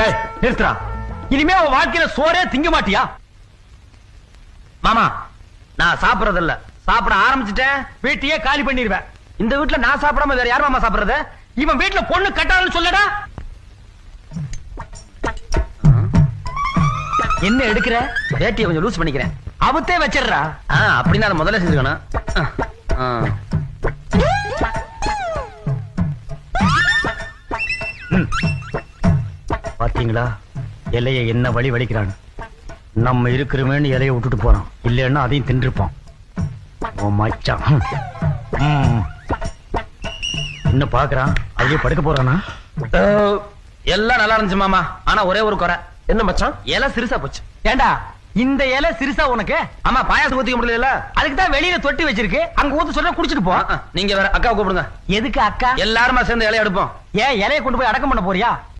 நிறுத்துறா இனிமே உன் வாழ்க்கையில சோறே திங்க மாட்டியா? மாமா நான் சாப்பிடுறது இல்ல சாப்பிட ஆரம்பிச்சிட்டேன் வீட்டையே காலி பண்ணிடுவேன் இந்த வீட்ல நான் சாப்பிடாம வேற யார் மாமா சாப்பிடுறது? இவன் வீட்ல பொண்ணு கட்டாதுன்னு சொல்லடா. என்ன எடுக்கிற? வேட்டியை கொஞ்சம் லூஸ் பண்ணிக்கிறேன். அவுத்தே வச்சிடுறா. அப்படின்னா அதை முதல்ல செஞ்சுக்கணும். ம். பாத்தீங்களா? இலைய என்ன வழி வலிக்கிறான்னு நம்ம இருக்கிறோமேன்னு இலைய விட்டுட்டு போறோம் இல்லைன்னா அதையும் தின்றுப்பான். ஓ மச்சான். பாக்குறான். அதுலயே படுக்க போறானா? எல்லாம் நல்லா இருந்துச்சு மாமா. ஆனா ஒரே ஒரு குறை. என்ன மச்சான்? இலை சிறுசா போச்சு. ஏண்டா? இந்த இலை சிறுசா உனக்கு? ஆமா பாயாசம் ஊத்திக்க முடியல அதுக்கு தான் வெளியில தொட்டி வச்சிருக்கு. அங்க ஊத்து சொல்ல குடிச்சிட்டு போ. நீங்க வேற அக்கா கூப்பிடுங்க. எதுக்கு அக்கா? எல்லாருமா சேர்ந்து இலைய எடுப்போம். ஏன் இலைய கொண்டு போய் அடக்கம் பண்ண போறியா?